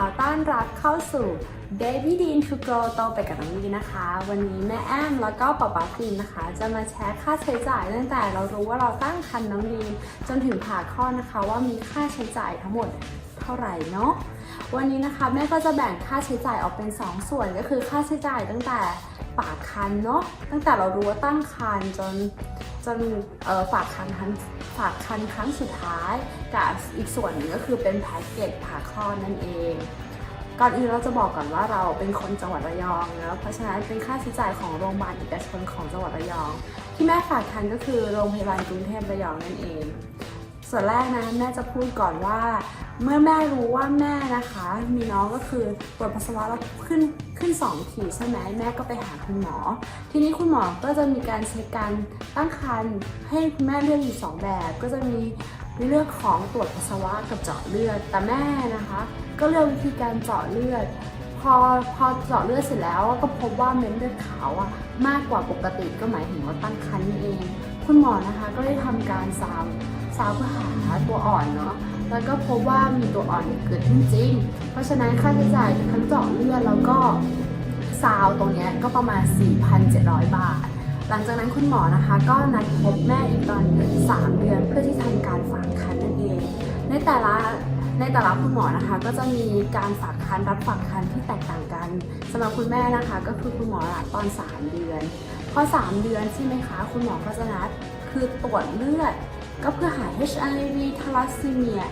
อต้อนรับเข้าสู่ Baby Dean to Grow โตไปกับน้องดีนะคะ วันนี้แม่แอมแล้วก็ป๊าป๊าฟินนะคะ จะมาแชร์ค่าใช้จ่ายตั้งแต่เรารู้ว่าเราตั้งครรภ์น้องดีจนถึงผ่าคลอดนะคะว่ามีค่าใช้จ่ายทั้งหมดเท่าไหร่เนาะวันนี้นะคะแม่ก็จะแบ่งค่าใช้จ่ายออกเป็น 2 ส่วนก็คือค่าใช้จ่ายตั้งแต่ ฝากคันเนาะตั้งแต่เรารู้ว่าตั้งครรภ์จนจนฝากคันครั้งฝากคันครั้งสุดท้ายกับอีกส่วนหนึ่งก็คือเป็นแพ็กเกจผ่าคลอดนั่นเองก่อนอื่นเราจะบอกก่อนว่าเราเป็นคนจังหวัดระยองนะเพราะฉะนั้นเป็นค่าใช้จ่ายของโรงพยาบาลเอกชนของจังหวัดระยอง ที่แม่ฝากคันก็คือโรงพยาบาลกรุงเทพระยองนั่นเอง ส่วนแรกนะแม่จะพูดก่อนว่า เมื่อแม่รู้ว่าแม่นะคะ มีน้องก็คือตรวจปัสสาวะแล้วขึ้นขึ้นสองขีดใช่ไหมแม่ก็ไปหาคุณหมอ ทีนี้คุณหมอก็จะมีการเช็คการตั้งครรภ์ให้คุณแม่เลือกอยู่สองแบบ ก็จะมีเลือกของตรวจปัสสาวะกับเจาะเลือดแต่แม่นะคะ ก็เลือกวิธีการเจาะเลือดพอพอเจาะเลือดเสร็จแล้วก็พบว่าเม็ดเลือดขาวอะมากกว่าปกติก็หมายถึงว่าตั้งครรภ์นี่เอง คุณหมอนะคะก็ได้ทำการซาว ซาวเพื่อหาตัวอ่อนเนาะแล้วก็พบว่ามีตัวอ่อนเกิดขึ้นจริง เพราะฉะนั้นค่าใช้จ่ายทั้งเจาะเลือดแล้วก็ซาวตรงนี้ก็ประมาณ 4,700 บาท หลังจากนั้นคุณหมอนะคะก็นัดพบแม่อีกตอน3เดือนเพื่อที่ทำการฝากคันนั่นเอง ในแต่ละในแต่ละคุณหมอนะคะก็จะมีการฝากคันรับฝากคันที่แตกต่างกันสำหรับคุณแม่นะคะ ก็คือคุณหมอนัดตอน 3 เดือน พอ 3 เดือนใช่ไหมคะ คุณหมอก็จะนัดคือตรวจเลือด ก็เพื่อหา HIV ทาลัสซีเมีย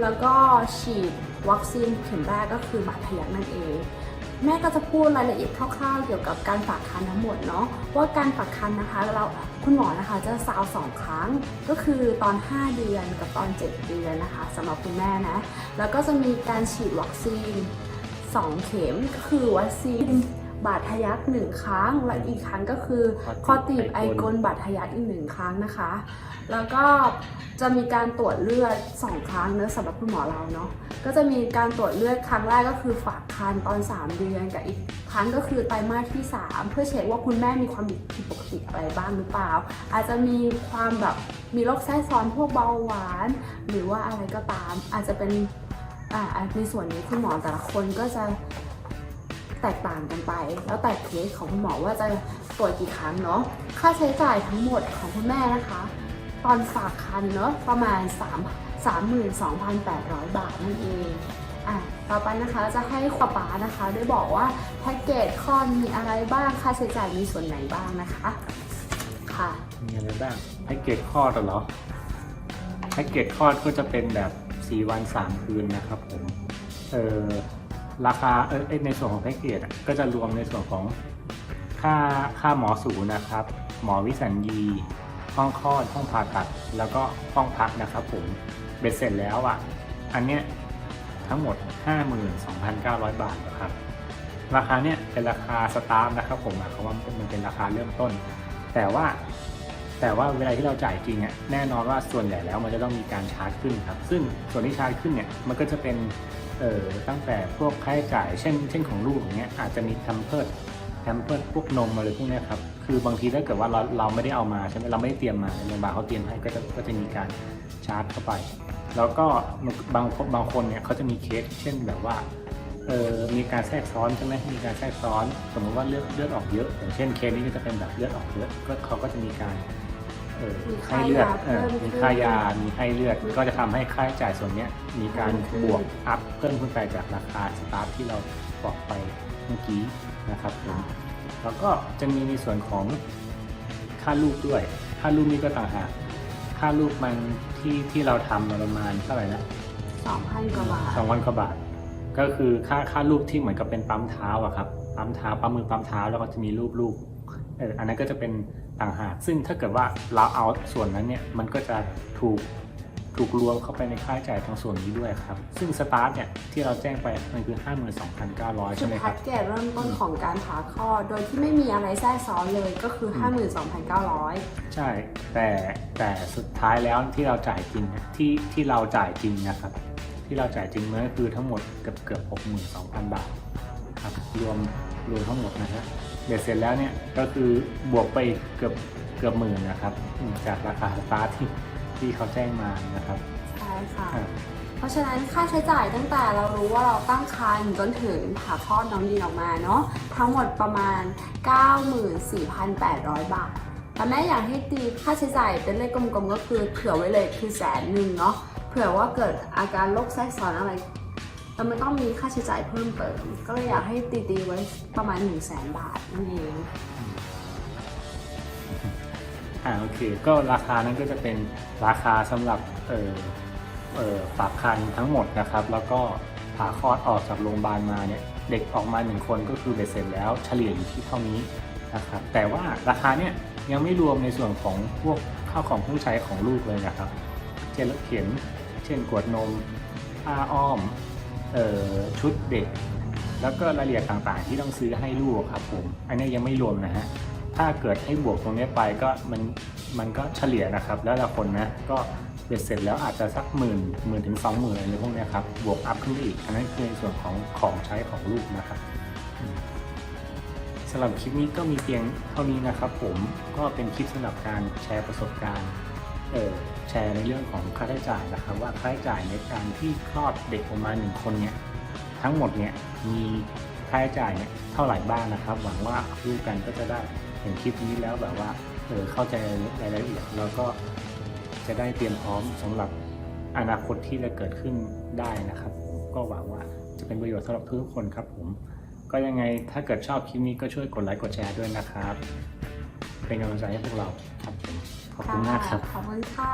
แล้วก็ฉีดวัคซีนเข็มแรกก็คือบาดทะยักนั่นเอง แม่ก็จะพูดรายละเอียดคร่าวๆ เกี่ยวกับการฝากคันทั้งหมดเนาะว่าการฝากคันนะคะเราคุณหมอนะคะจะซาวสองครั้งก็คือตอน 5 เดือนกับตอน 7 เดือนนะคะสำหรับคุณแม่นะ แล้วก็จะมีการฉีดวัคซีน 2 เข็มก็คือวัคซีน บาดทะยักหนึ่งครั้ง และอีกครั้งก็คือคอตีบไอกลบาดทะยักอีกหนึ่งครั้งนะคะ แล้วก็จะมีการตรวจเลือด2ครั้งเนอะสำหรับคุณหมอเราเนาะก็จะมีการตรวจเลือดครั้งแรกก็คือฝากคันตอน 3 เดือนกับอีกครั้งก็คือไตรมาสที่ 3 เพื่อเช็คว่าคุณแม่มีความผิดปกติอะไรบ้างหรือเปล่า อาจจะมีความแบบมีโรคแทรกซ้อนพวกเบาหวาน หรือว่าอะไรก็ตาม อาจจะเป็นอ่าในส่วนนี้คุณหมอแต่ละคนก็จะแตกต่างกันไป แล้วแต่เคสของคุณหมอว่าจะตรวจกี่ครั้งเนาะค่าใช้จ่ายทั้งหมดของคุณแม่นะคะ ตอนฝากคันเนอะประมาณ 3 32,800 บาทนั่นเองอะต่อไปนะคะจะให้ขวาป๋านะคะได้บอกว่าแพ็กเกจคอดมีอะไรบ้างค่าใช้จ่ายมีส่วนไหนบ้างนะคะค่ะมีอะไรบ้างแพ็กเกจคลอดเหรอแพ็กเกจคลอดก็จะเป็นแบบ 4 วัน 3 คืนนะครับผมเออ ราคาเออเอ้ยในส่วนของแพ็กเกจก็จะรวมในส่วนของค่าค่าหมอสูนะครับ หมอวิสัญญีห้องคลอดห้องผ่าตัด แล้วก็ห้องพักนะครับผมเบ็ดเสร็จแล้วอะ อันเนี้ยทั้งหมด 52,900 บาทนะครับ ราคาเนี่ยเป็นราคาสตาร์ทนะครับผมหมายความว่ามันเป็นราคาเริ่มต้น แต่ว่าแต่ว่าเวลาที่เราจ่ายจริงอะแน่นอนว่าส่วนใหญ่แล้วมันจะต้องมีการชาร์จขึ้นครับ ซึ่งส่วนที่ชาร์จขึ้นเนี่ยมันก็จะเป็น เออตั้งแต่พวกค่าใช้จ่ายเช่นเช่นของลูกอย่างเงี้ยอาจจะมีแพมเพิร์ดแพมเพิร์ดพวกนมอะไรพวกเนี้ยครับคือบางทีถ้าเกิดว่าเราเราไม่ได้เอามาใช่ไหมเราไม่ได้เตรียมมาโรงพยาบาลเขาเตรียมให้ก็จะก็จะมีการชาร์จเข้าไป แล้วก็บางบางคนเนี่ยเขาจะมีเคสเช่นแบบว่าเออมีการแทรกซ้อนใช่ไหมมีการแทรกซ้อน สมมติว่าเลือดเลือดออกเยอะ อย่างเช่นเคสนี้ก็จะเป็นแบบเลือดออกเยอะก็เขาก็จะมีการ เออมีค่าให้เลือดยาเออเพิ่มมีค่ายา มีให้เลือด ก็จะทำให้ค่าใช้จ่ายส่วนเนี้ยมีการเพิ่มขึ้นบวกอัพเพิ่มขึ้นไปจากราคาสตาร์ทที่เราบอกไปเมื่อกี้นะครับผมแล้วก็จะมีในส่วนของค่าลูกด้วย ค่าลูกนี่ก็ต่างหากค่าลูกมันที่ที่เราทำประมาณเท่าไหร่นะ2,000กว่าบาทสองพันกว่าบาท ก็คือค่าค่ารูปที่เหมือนกับเป็นปั๊มเท้าอะครับ ปั๊มเท้า ปั๊มมือปั๊มเท้า แล้วก็จะมีรูปลูก เอออันนั้นก็จะเป็นต่างหาก ซึ่งถ้าเกิดว่าเราเอาส่วนนั้นเนี่ย มันก็จะถูกถูกรวมเข้าไปในค่าใช้จ่ายตรงส่วนนี้ด้วยครับ ซึ่งสตาร์ทเนี่ยที่เราแจ้งไปมันคือ 52,900คืใช่อไหมคแพ็รับกเกจเริ่มต้นของการผ่าคลอดโดยที่ไม่มีอะไรแทรกซ้อนเลยก็คือ52,900 ใช่ แต่แต่สุดท้ายแล้วที่เราจ่ายจริงเนี่ยที่ที่เราจ่ายจริงนะครับ ที่เราจ่ายจริงมันก็คือทั้งหมดเกือบเกือบหกหมื่นสองพันบาทครับรวมรวมทั้งหมดนะฮะ เบ็ดเสร็จแล้วเนี่ยก็คือบวกไปอีกเกือบเกือบหมื่นนะครับอืมจากราคาสตาร์ทที่ที่เขาแจ้งมานะครับใช่ค่ะอะเพราะฉะนั้นค่าใช้จ่ายตั้งแต่เรารู้ว่าเราตั้งครรภ์จนถึงผ่าคลอดน้องดีนออกมาเนาะทั้งหมดประมาณ 94,800 บาทแต่แม่อยากให้ตีค่าใช้จ่ายเป็นเลขกลมๆก็คือเผื่อไว้เลยคือแสนหนึ่งเนาะเผื่อว่าเกิดอาการโรคแทรกซ้อนอะไร แล้วมันต้องมีค่าใช้จ่ายเพิ่มเติม ก็เลยอยากให้ตีตีไว้ประมาณ 1 0 0 0 0แสนบาทนั่นเองอ่าโอเค ก็ราคานั้นก็จะเป็นราคาสำหรับเออเออฝากคันทั้งหมดนะครับ แล้วก็ผ่าคลอดออกจากโรงพยาบาลมาเนี่ยเด็กออกมาหนึ่งคนก็คือเบ็ดเสร็จแล้วเฉลี่ยอยู่ที่เท่านี้นะครับแต่ว่าราคาเนี่ยยังไม่รวมในส่วนของพวกข้าวของเครื่องใช้ของลูกเลยนะครับ เช่นรถเข็น เช่นกวดนมผ้าอ้อม ชุดเด็ก แล้วก็รายละเอียดต่างๆ ที่ต้องซื้อให้ลูกครับผมอันนี้ยังไม่รวมนะฮะถ้าเกิดให้บวกตรงนี้ไปก็มันมันก็เฉลี่ยนะครับ แล้วแต่คนนะก็เบ็ดเสร็จแล้วอาจจะสักหมื่นหมื่นถึงสองหมื่นอะไรพวกนี้ครับบวกอัพขึ้นไปอีกอันนั้นคือในส่วนของของใช้ของลูกนะครับสำหรับคลิปนี้ก็มีเพียงเท่านี้นะครับผมก็เป็นคลิปสำหรับการแชร์ประสบการณ์ แชร์ในเรื่องของค่าใช้จ่ายนะครับ ว่าค่าใช้จ่ายในการที่คลอดเด็กออกมาหนึ่งคนเนี่ยทั้งหมดเนี่ยมีค่าใช้จ่ายเนี่ยเท่าไหร่บ้างนะครับ หวังว่าลูกกันก็จะได้เห็นคลิปนี้แล้วแบบว่าเออเข้าใจรายละเอียดแล้วก็จะได้เตรียมพร้อมสำหรับอนาคตที่จะเกิดขึ้นได้นะครับ ก็หวังว่าจะเป็นประโยชน์สำหรับทุกคนครับผม ก็ยังไงถ้าเกิดชอบคลิปนี้ก็ช่วยกดไลค์กดแชร์ด้วยนะครับ เป็นกำลังใจให้พวกเราครับผม ขอบคุณมากครับ ขอบคุณค่ะ